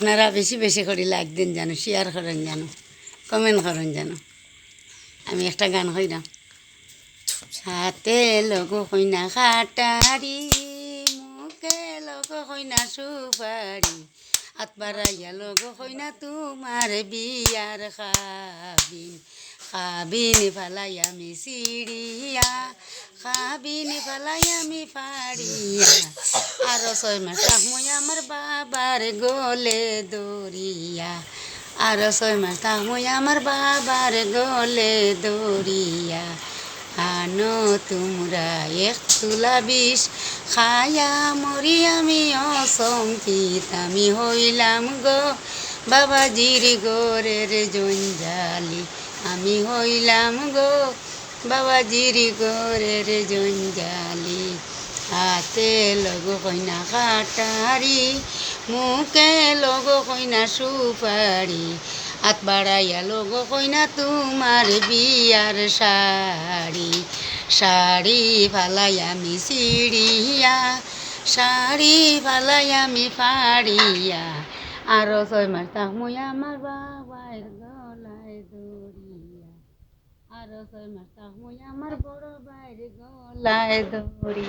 আপনারা বেশি বেশি করে লাইক দিন জানো শেয়ার করেন জানো কমেন্ট করেন জানো। আমি একটা গান কইরাম। হাতে লগ কইনা খাটারি, মুখে লগ কইনা সুপারি আতবারাইয়া লগ কইনা তোমার বিয়ার খাবিন। খাবিন ফালাই আমি সিঁড়িয়া, খাবিন ফালাই আমি ফাড়িয়া। ছয় মাস মই আমার বাবার গলে দরিয়া আরও ছয় মাস মই আমার বাবার গলে দরিয়া আনো তোমরা এক তুলা বিষ, খায়া মরি আমি অসংকিত আমি হইলাম গো বাবাজির গোরের জঞ্জালি। আমি হইলাম গো বাবাজির গোরের জঞ্জালি। হাতে লগ কইনা কাটারি, মুখে লগ কইনা সুপারি, হাত বাড়াইয়া লগ কইনা তোমার বিয়ার শাড়ি। শাড়ি ফালাই আমি সিঁড়িয়া শাড়ি ফালাই আমি ফাড়িয়া। আরও ছয় মাস তাক মুই আমার বাবার গলায় দড়িয়া। আরও ছয় মাস তাক মুই আমার বড় বাইরে গলায় দড়ি